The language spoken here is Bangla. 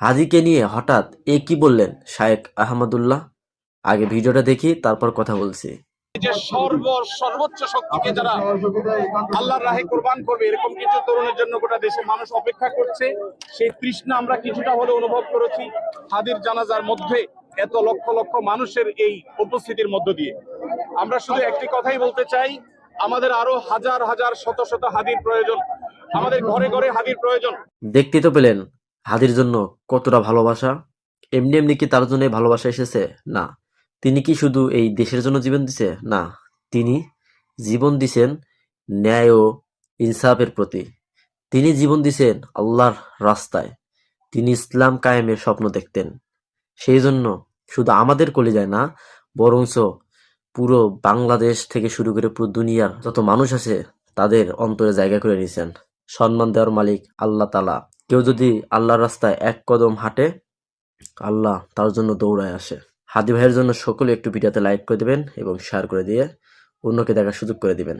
হাদিকে নিয়ে হঠাৎ এ কি বললেন শায়েক আহমদুল্লাহ? আগে ভিডিওটা দেখি তারপর কথা বলছি। যে সর্ব সর্বোচ্চ শক্তিকে যারা আল্লাহর রাহে কোরবান করবে এরকম কিছু তরুণের জন্য গোটা দেশের মানুষ অপেক্ষা করছে। সেই তৃষ্ণা আমরা কিছুটা হলে অনুভব করেছি হাদির জানাজার মধ্যে এত লক্ষ লক্ষ মানুষের এই উপস্থিতির মধ্য দিয়ে। আমরা শুধু একটি কথাই বলতে চাই আমাদের আরও হাজার হাজার শত শত হাদির প্রয়োজন। আমাদের ঘরে ঘরে হাদির প্রয়োজন। দেখতে তো পেলেন হাদির জন্য কতটা ভালোবাসা? এমনি এমনি কি তার জন্য ভালোবাসা এসেছে? না। তিনি কি শুধু এই দেশের জন্য জীবন দিছে? না। তিনি জীবন দিছেন ন্যায় ও ইনসাফের প্রতি। তিনি জীবন দিছেন আল্লাহর রাস্তায়। তিনি ইসলাম কায়েমের স্বপ্ন দেখতেন। সেই জন্য শুধু আমাদের কলে যায় না, বরঞ্চ পুরো বাংলাদেশ থেকে শুরু করে পুরো দুনিয়ার যত মানুষ আছে, তাদের অন্তরে জায়গা করে নিয়েছেন। সম্মান দেওয়ার মালিক আল্লাহ তালা কেউ যদি আল্লাহর রাস্তায় এক কদম হাঁটে, আল্লাহ তার জন্য দৌড়ায় আসে। হাদি ভাইয়ের জন্য সকলে একটু ভিডিওতে লাইক করে দেবেন এবং শেয়ার করে দিয়ে অন্যকে দেখার সুযোগ করে দিবেন।